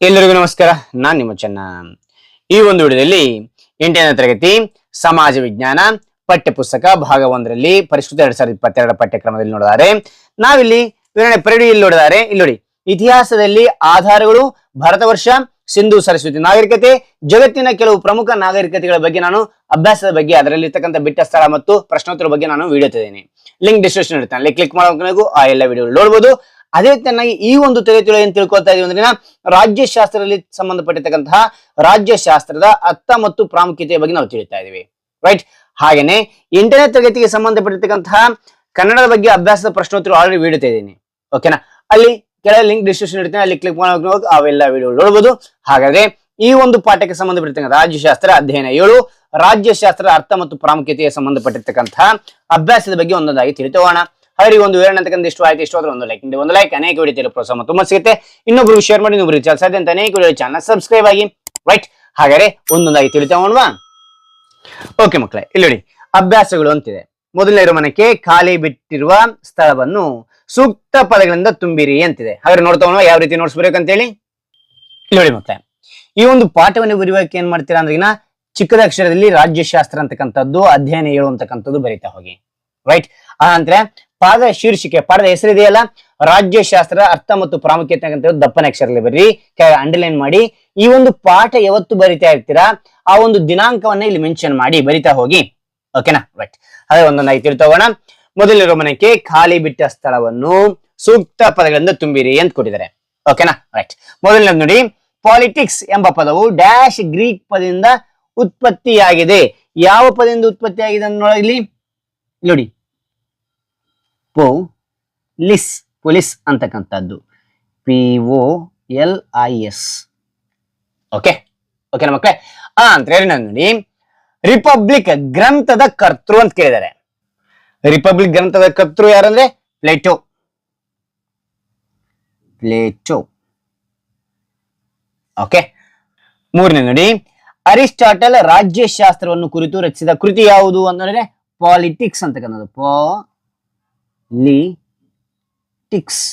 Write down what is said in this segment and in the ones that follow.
ಎಲ್ಲರಿಗೂ ನಮಸ್ಕಾರ. ನಾನ್ ನಿಮ್ಮ ಚೆನ್ನ. ಈ ಒಂದು ವಿಡಿಯೋದಲ್ಲಿ ಎಂಟನೇ ತರಗತಿ ಸಮಾಜ ವಿಜ್ಞಾನ ಪಠ್ಯಪುಸ್ತಕ ಭಾಗ ಒಂದರಲ್ಲಿ ಪರಿಷ್ಕೃತ ಎರಡ್ ಸಾವಿರದ ಇಪ್ಪತ್ತೆರಡರ ಪಠ್ಯಕ್ರಮದಲ್ಲಿ ನೋಡಿದ್ದಾರೆ. ನಾವಿಲ್ಲಿ ವಿವರಣೆ ಪರಿಡಿ ಇಲ್ಲಿ ನೋಡಿದರೆ ಇಲ್ಲಿ ನೋಡಿ, ಇತಿಹಾಸದಲ್ಲಿ ಆಧಾರಗಳು, ಭಾರತ ವರ್ಷ, ಸಿಂಧು ಸರಸ್ವತಿ ನಾಗರಿಕತೆ, ಜಗತ್ತಿನ ಕೆಲವು ಪ್ರಮುಖ ನಾಗರಿಕತೆಗಳ ಬಗ್ಗೆ ನಾನು ಅಭ್ಯಾಸದ ಬಗ್ಗೆ ಅದರಲ್ಲಿ ಇರ್ತಕ್ಕಂಥ ಬಿಟ್ಟ ಸ್ಥಳ ಮತ್ತು ಪ್ರಶ್ನೋತ್ತರ ಬಗ್ಗೆ ನಾನು ವಿಡಿಯೋ ಲಿಂಕ್ ಡಿಸ್ಕ್ರಿಪ್ಷನ್ ಇರ್ತಾನೆ ಅಲ್ಲಿ ಕ್ಲಿಕ್ ಮಾಡಬೇಕು ಆ ಎಲ್ಲ ವಿಡಿಯೋ ನೋಡಬಹುದು ಅದೇ ಚೆನ್ನಾಗಿ ಈ ಒಂದು ತರಗತಿಗಳು ಏನ್ ತಿಳ್ಕೊಳ್ತಾ ಇದೀವಿ ಅಂದ್ರೆ ರಾಜ್ಯಶಾಸ್ತ್ರದಲ್ಲಿ ಸಂಬಂಧಪಟ್ಟಿರ್ತಕ್ಕಂತಹ ರಾಜ್ಯಶಾಸ್ತ್ರದ ಅರ್ಥ ಮತ್ತು ಪ್ರಾಮುಖ್ಯತೆಯ ಬಗ್ಗೆ ನಾವು ತಿಳಿತಾ ಇದೀವಿ ರೈಟ್ ಹಾಗೇನೆ ಎಂಟನೇ ತರಗತಿಗೆ ಸಂಬಂಧಪಟ್ಟಿರ್ತಕ್ಕಂತಹ ಕನ್ನಡದ ಬಗ್ಗೆ ಅಭ್ಯಾಸದ ಪ್ರಶ್ನೋತ್ತರ ಆಲ್ರೆಡಿ ವಿಡಿಯೋ ಇದ್ದೀನಿ ಓಕೆನಾ ಅಲ್ಲಿ ಕೆಳಗೆ ಲಿಂಕ್ ಡಿಸ್ಕ್ರಿಪ್ಷನ್ ಇಡ್ತೀನಿ, ಅಲ್ಲಿ ಕ್ಲಿಕ್ ಹೋಗಿ ಅವೆಲ್ಲ ವಿಡಿಯೋ ನೋಡಬಹುದು ಹಾಗಾದ್ರೆ ಈ ಒಂದು ಪಾಠಕ್ಕೆ ಸಂಬಂಧಪಟ್ಟಿರ್ತಕ್ಕಂಥ ರಾಜ್ಯಶಾಸ್ತ್ರ ಅಧ್ಯಯನ ಏಳು, ರಾಜ್ಯಶಾಸ್ತ್ರದ ಅರ್ಥ ಮತ್ತು ಪ್ರಾಮುಖ್ಯತೆಗೆ ಸಂಬಂಧಪಟ್ಟಿರ್ತಕ್ಕಂತಹ ಅಭ್ಯಾಸದ ಬಗ್ಗೆ ಒಂದೊಂದಾಗಿ ತಿಳಿತೋಣ ಹಾಗೆ ಒಂದು ವಿವರಣೆ ಅಂತಕ್ಕಂಥ ಇಷ್ಟು ಆಯ್ತು, ಇಷ್ಟು ಆದ್ರೆ ಒಂದು ಲೈಕ್ ಒಂದು ಲೈಕ್ ಅನೇಕ ವಿಡಿಯೋ ಪ್ರೋತ್ಸಾಹ ತುಂಬಾ ಸಿಗುತ್ತೆ. ಇನ್ನೊಬ್ರು ಶೇರ್ ಮಾಡಿ ಇನ್ನೊಬ್ರು ಸಾಧ್ಯ ಅಂತ ಅನೇಕ ವಿಡಿಯೋ ಚಾನಲ್ ಸಬ್ಸ್ಕ್ರೈಬ್ ಆಗಿ. ರೈಟ್ ಹಾಗಾದ್ರೆ ಒಂದೊಂದಾಗಿ ತಿಳಿತೋಣವಾ ಓಕೆ ಮಕ್ಕಳೇ, ಇಲ್ಲಿ ನೋಡಿ. ಅಭ್ಯಾಸಗಳು ಅಂತಿದೆ. ಮೊದಲನೇ ಮನಕ್ಕೆ ಖಾಲಿ ಬಿಟ್ಟಿರುವ ಸ್ಥಳವನ್ನು ಸೂಕ್ತ ಪದಗಳಿಂದ ತುಂಬಿರಿ ಅಂತಿದೆ. ಹಾಗಾದ್ರೆ ನೋಡ್ತಾ ಯಾವ ರೀತಿ ನೋಡ್ಸ್ಬೇಕಂತೇಳಿ? ನೋಡಿ ಮಕ್ಕಳೇ, ಈ ಒಂದು ಪಾಠವನ್ನು ಬರೆಯುವಕ್ಕೆ ಏನ್ ಮಾಡ್ತೀರಾ ಅಂದ್ರೆ ಚಿಕ್ಕದ ಅಕ್ಷರದಲ್ಲಿ ರಾಜ್ಯಶಾಸ್ತ್ರ ಅಂತಕ್ಕಂಥದ್ದು, ಅಧ್ಯಯನ ಹೇಳುವಂತಕ್ಕಂಥದ್ದು ಬರೀತಾ ಹೋಗಿ. ರೈಟ್ ಆ ನಂತರ ಪಾದ ಶೀರ್ಷಿಕೆ ಪಾಠದ ಹೆಸರಿದೆಯಲ್ಲ ರಾಜ್ಯಶಾಸ್ತ್ರ ಅರ್ಥ ಮತ್ತು ಪ್ರಾಮುಖ್ಯತೆ ಅಂತ ದಪ್ಪನ ಅಕ್ಷರದಲ್ಲಿ ಬರ್ರಿ ಅಂಡರ್ಲೈನ್ ಮಾಡಿ. ಈ ಒಂದು ಪಾಠ ಯಾವತ್ತು ಬರಿತಾ ಇರ್ತೀರಾ? ಆ ಒಂದು ದಿನಾಂಕವನ್ನ ಇಲ್ಲಿ ಮೆನ್ಷನ್ ಮಾಡಿ, ಬರಿತಾ ಹೋಗಿ. ಓಕೆನಾ ರೈಟ್ ಅದೇ ಒಂದೊಂದಾಗಿ ತಿಳ್ತೋಗೋಣ ಮೊದಲಿರೋ ಮನಕ್ಕೆ ಖಾಲಿ ಬಿಟ್ಟ ಸ್ಥಳವನ್ನು ಸೂಕ್ತ ಪದಗಳಿಂದ ತುಂಬಿರಿ ಅಂತ ಕೊಟ್ಟಿದ್ದಾರೆ. ಓಕೆನಾ ರೈಟ್ ಮೊದಲನೇದು ನೋಡಿ ಪಾಲಿಟಿಕ್ಸ್ ಎಂಬ ಪದವು ಡ್ಯಾಶ್ ಗ್ರೀಕ್ ಪದದಿಂದ ಉತ್ಪತ್ತಿಯಾಗಿದೆ. ಯಾವ ಪದದಿಂದ ಉತ್ಪತ್ತಿಯಾಗಿದೆ ಅನ್ನೋ ಇಲ್ಲಿ ನೋಡಿ ಲಿಸ್, ಪೊಲೀಸ್ ಅಂತಕ್ಕಂಥದ್ದು. P O L I S. Okay ಓಕೆನಾ ಮಕ್ಕಳೇ? ಆ, ಅಂತ ಹೇಳಿ ನಾನು ನೋಡಿ. ರಿಪಬ್ಲಿಕ್ ಗ್ರಂಥದ ಕರ್ತೃ ಅಂತ ಕೇಳಿದ್ದಾರೆ. ರಿಪಬ್ಲಿಕ್ ಗ್ರಂಥದ ಕರ್ತೃ ಯಾರಂದ್ರೆ? ಪ್ಲೇಟೋ. ಪ್ಲೇಟೋ. ಓಕೆ, ಮೂರನೇ ನೋಡಿ. ಅರಿಸ್ಟಾಟಲ್ ರಾಜ್ಯಶಾಸ್ತ್ರವನ್ನು ಕುರಿತು ರಚಿಸಿದ ಕೃತಿ ಯಾವುದು ಅಂತಂದ್ರೆ ಪಾಲಿಟಿಕ್ಸ್ ಅಂತಕ್ಕಂಥದ್ದು. ಪಾಲಿಟಿಕ್ಸ್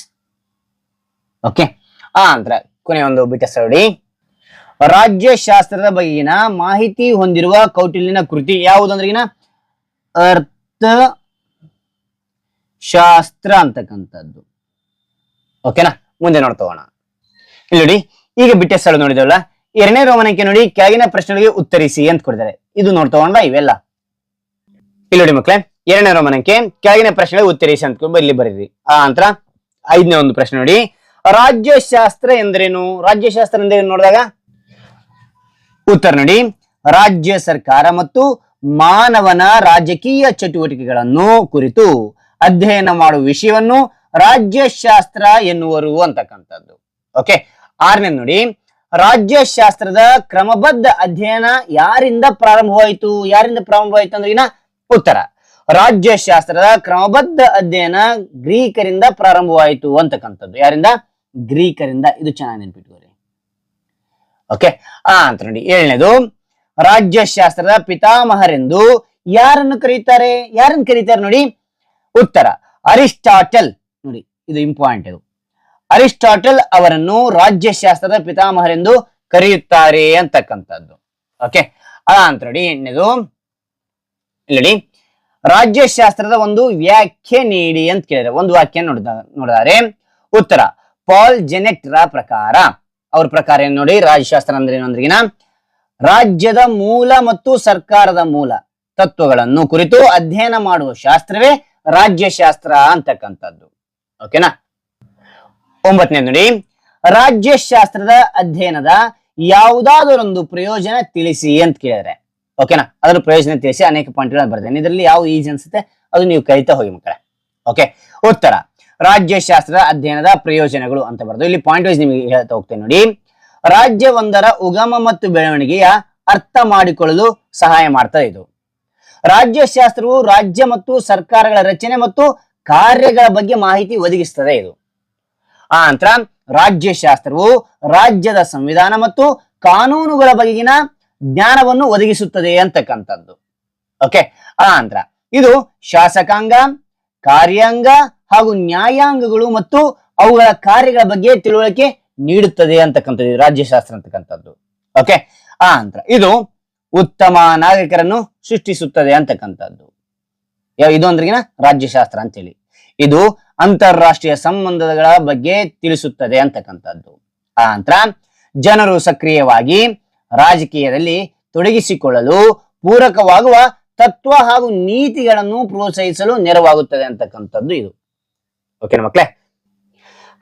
ಓಕೆ ಆ ನಂತರ ಕೊನೆಯ ಒಂದು ಬಿಟ್ಟ ನೋಡಿ ರಾಜ್ಯಶಾಸ್ತ್ರದ ಬಗೆಗಿನ ಮಾಹಿತಿ ಹೊಂದಿರುವ ಕೌಟಿಲ್ಯನ ಕೃತಿ ಯಾವುದಂದ್ರಗಿನ ಅರ್ಥ ಶಾಸ್ತ್ರ ಅಂತಕ್ಕಂಥದ್ದು. ಓಕೆನಾ ಮುಂದೆ ನೋಡ್ತೋಣ ಇಲ್ಲಿ ನೋಡಿ, ಈಗ ಬಿಟ್ಟ ಸ್ಥಳ ನೋಡಿದವಲ್ಲ ಎರಡನೇ ರೋಮನಕ್ಕೆ ನೋಡಿ, ಕೆಳಗಿನ ಪ್ರಶ್ನೆಗಳಿಗೆ ಉತ್ತರಿಸಿ ಅಂತ ಕೊಡಿದ್ದಾರೆ ಇದು ನೋಡ್ತಗೊಂಡ ಇವೆಲ್ಲ. ಇಲ್ಲಿ ನೋಡಿ ಮಕ್ಳೇ ಎರಡನೇ ರೋಮನಕ್ಕೆ ಕೆಳಗಿನ ಪ್ರಶ್ನೆಗಳಿಗೆ ಉತ್ತರಿಸಿ ಅಂತ ಇಲ್ಲಿ ಬರೀರಿ. ಆ ನಂತರ ಐದನೇ ಒಂದು ಪ್ರಶ್ನೆ ನೋಡಿ. ರಾಜ್ಯಶಾಸ್ತ್ರ ಎಂದರೇನು? ರಾಜ್ಯಶಾಸ್ತ್ರ ಎಂದರೇನು ನೋಡಿದಾಗ? ಉತ್ತರ ನೋಡಿ. ರಾಜ್ಯ ಸರ್ಕಾರ ಮತ್ತು ಮಾನವನ ರಾಜಕೀಯ ಚಟುವಟಿಕೆಗಳನ್ನು ಕುರಿತು ಅಧ್ಯಯನ ಮಾಡುವ ವಿಷಯವನ್ನು ರಾಜ್ಯಶಾಸ್ತ್ರ ಎನ್ನುವರು ಅಂತಕ್ಕಂಥದ್ದು. ಓಕೆ ಆರನೇ ನೋಡಿ. ರಾಜ್ಯಶಾಸ್ತ್ರದ ಕ್ರಮಬದ್ಧ ಅಧ್ಯಯನ ಯಾರಿಂದ ಪ್ರಾರಂಭವಾಯಿತು? ಯಾರಿಂದ ಪ್ರಾರಂಭವಾಯಿತು ಅಂದ್ರೆ ಉತ್ತರ. ರಾಜ್ಯಶಾಸ್ತ್ರದ ಕ್ರಮಬದ್ಧ ಅಧ್ಯಯನ ಗ್ರೀಕರಿಂದ ಪ್ರಾರಂಭವಾಯಿತು ಅಂತಕ್ಕಂಥದ್ದು. ಯಾರಿಂದ? ಗ್ರೀಕರಿಂದ. ಇದು ಚೆನ್ನಾಗಿ ನೆನ್ಪಿಟ್ಕೋರಿ ಓಕೆ ಆ, ಅಂತ ನೋಡಿ. ಏಳನೇದು, ರಾಜ್ಯಶಾಸ್ತ್ರದ ಪಿತಾಮಹರೆಂದು ಯಾರನ್ನು ಕರೀತಾರೆ? ಯಾರನ್ನು ಕರೀತಾರೆ ನೋಡಿ? ಉತ್ತರ, ಅರಿಸ್ಟಾಟಲ್. ನೋಡಿ, ಇದು ಇಂಪಾರ್ಟೆಂಟ್ ಇದು. ಅರಿಸ್ಟಾಟಲ್ ಅವರನ್ನು ರಾಜ್ಯಶಾಸ್ತ್ರದ ಪಿತಾಮಹರೆಂದು ಕರೆಯುತ್ತಾರೆ ಅಂತಕ್ಕಂಥದ್ದು. ಓಕೆ ಆ, ಅಂತ ನೋಡಿ. ಎಣ್ಣೆದು ಇಲ್ಲಿ ರಾಜ್ಯಶಾಸ್ತ್ರದ ಒಂದು ವ್ಯಾಖ್ಯೆ ನೀಡಿ ಅಂತ ಕೇಳಿದ್ರೆ ಒಂದು ವಾಕ್ಯ ನೋಡಿದ, ನೋಡಿದಾರೆ. ಉತ್ತರ, ಪಾಲ್ ಜೆನೆಟ್ ಪ್ರಕಾರ. ಅವ್ರ ಪ್ರಕಾರ ಏನ್ ನೋಡಿ, ರಾಜ್ಯಶಾಸ್ತ್ರ ಅಂದ್ರೆ ಏನು ಅಂದ್ರಿಗಿನ? ರಾಜ್ಯದ ಮೂಲ ಮತ್ತು ಸರ್ಕಾರದ ಮೂಲ ತತ್ವಗಳನ್ನು ಕುರಿತು ಅಧ್ಯಯನ ಮಾಡುವ ಶಾಸ್ತ್ರವೇ ರಾಜ್ಯಶಾಸ್ತ್ರ ಅಂತಕ್ಕಂಥದ್ದು. ಓಕೆನಾ? ಒಂಬತ್ತನೇ ನೋಡಿ, ರಾಜ್ಯಶಾಸ್ತ್ರದ ಅಧ್ಯಯನದ ಯಾವುದಾದರೊಂದು ಪ್ರಯೋಜನ ತಿಳಿಸಿ ಅಂತ ಕೇಳಿದ್ರೆ ಓಕೆನಾ ಅದರ ಪ್ರಯೋಜನ ತಿಳಿಸಿ ಅನೇಕ ಪಾಯಿಂಟ್ಗಳನ್ನು ಬರ್ತೇನೆ ಇದರಲ್ಲಿ ಯಾವ ಈಜಿ ಅನ್ಸುತ್ತೆ ಅದು ನೀವು ಕಲಿತಾ ಹೋಗಿ ಮಕ್ಕಳೇ. ಓಕೆ ಉತ್ತರ. ರಾಜ್ಯಶಾಸ್ತ್ರದ ಅಧ್ಯಯನದ ಪ್ರಯೋಜನಗಳು ಅಂತ ಬರೋದು ಇಲ್ಲಿ ಪಾಯಿಂಟ್ ವೈಸ್ ನಿಮಗೆ ಹೇಳ್ತಾ ಹೋಗ್ತೇನೆ ನೋಡಿ. ರಾಜ್ಯವೊಂದರ ಉಗಮ ಮತ್ತು ಬೆಳವಣಿಗೆಯ ಅರ್ಥ ಮಾಡಿಕೊಳ್ಳಲು ಸಹಾಯ ಮಾಡ್ತದೆ ಇದು. ರಾಜ್ಯಶಾಸ್ತ್ರವು ರಾಜ್ಯ ಮತ್ತು ಸರ್ಕಾರಗಳ ರಚನೆ ಮತ್ತು ಕಾರ್ಯಗಳ ಬಗ್ಗೆ ಮಾಹಿತಿ ಒದಗಿಸ್ತದೆ ಇದು. ಆ ನಂತರ ರಾಜ್ಯಶಾಸ್ತ್ರವು ರಾಜ್ಯದ ಸಂವಿಧಾನ ಮತ್ತು ಕಾನೂನುಗಳ ಬಗೆಗಿನ ಜ್ಞಾನವನ್ನು ಒದಗಿಸುತ್ತದೆ ಅಂತಕ್ಕಂಥದ್ದು. ಓಕೆ ಆ ನಂತರ ಇದು ಶಾಸಕಾಂಗ, ಕಾರ್ಯಾಂಗ ಹಾಗೂ ನ್ಯಾಯಾಂಗಗಳು ಮತ್ತು ಅವುಗಳ ಕಾರ್ಯಗಳ ಬಗ್ಗೆ ತಿಳುವಳಿಕೆ ನೀಡುತ್ತದೆ ಅಂತಕ್ಕಂಥದ್ದು ರಾಜ್ಯಶಾಸ್ತ್ರ ಅಂತಕ್ಕಂಥದ್ದು. ಓಕೆ ಆ ನಂತರ ಇದು ಉತ್ತಮ ನಾಗರಿಕರನ್ನು ಸೃಷ್ಟಿಸುತ್ತದೆ ಅಂತಕ್ಕಂಥದ್ದು. ಇದು ಅಂದ್ರಿಗಿನ ರಾಜ್ಯಶಾಸ್ತ್ರ ಅಂತೇಳಿ. ಇದು ಅಂತಾರಾಷ್ಟ್ರೀಯ ಸಂಬಂಧಗಳ ಬಗ್ಗೆ ತಿಳಿಸುತ್ತದೆ ಅಂತಕ್ಕಂಥದ್ದು. ಆ ನಂತರ ಜನರು ಸಕ್ರಿಯವಾಗಿ ರಾಜಕೀಯದಲ್ಲಿ ತೊಡಗಿಸಿಕೊಳ್ಳಲು ಪೂರಕವಾಗುವ ತತ್ವ ಹಾಗೂ ನೀತಿಗಳನ್ನು ಪ್ರೋತ್ಸಾಹಿಸಲು ನೆರವಾಗುತ್ತದೆ ಅಂತಕ್ಕಂಥದ್ದು ಇದು. ಓಕೆನಾ ಮಕ್ಕಳೇ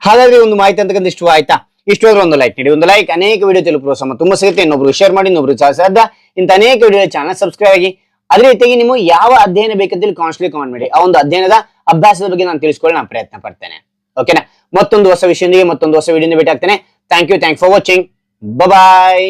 ಹಾಗಾದ್ರೆ ಒಂದು ಮಾಹಿತಿ ಅಂತಕ್ಕಂಥ ಇಷ್ಟು ಆಯ್ತಾ? ಇಷ್ಟು ಹೋದ್ರೆ ಒಂದು ಲೈಕ್ ನೀಡಿ, ಒಂದು ಲೈಕ್ ಅನೇಕ ವಿಡಿಯೋ ತಲುಪುವ ಪ್ರೋತ್ಸಾಹ ತುಂಬ ಸಿಗುತ್ತೆ. ಇನ್ನೊಬ್ರು ಶೇರ್ ಮಾಡಿ ಇನ್ನೊಬ್ರು ಸಾಧ್ಯ ಇಂಥ ಅನೇಕ ವಿಡಿಯೋ ಚಾನಲ್ ಸಬ್ಸ್ಕ್ರೈಬ್ ಆಗಿ, ಅದೇ ರೀತಿಯಾಗಿ ನೀವು ಯಾವ ಅಧ್ಯಯನ ಬೇಕಂತೇಳಿ ಕಾನ್ಸ್ಟ್ಲಿ ಕಮೆಂಟ್ ಮಾಡಿ. ಆ ಒಂದು ಅಧ್ಯಯನದ ಅಭ್ಯಾಸದ ಬಗ್ಗೆ ನಾನು ತಿಳಿಸ್ಕೊಳ್ಳಿ ನಾನು ಪ್ರಯತ್ನ ಪಡ್ತೇನೆ. ಓಕೆನಾ ಮತ್ತೊಂದು ಹೊಸ ವಿಷಯದೊಂದಿಗೆ ಮತ್ತೊಂದು ಹೊಸ ವಿಡಿಯೋ ಭೇಟಿ ಆಗ್ತೇನೆ thank you thank for watching bye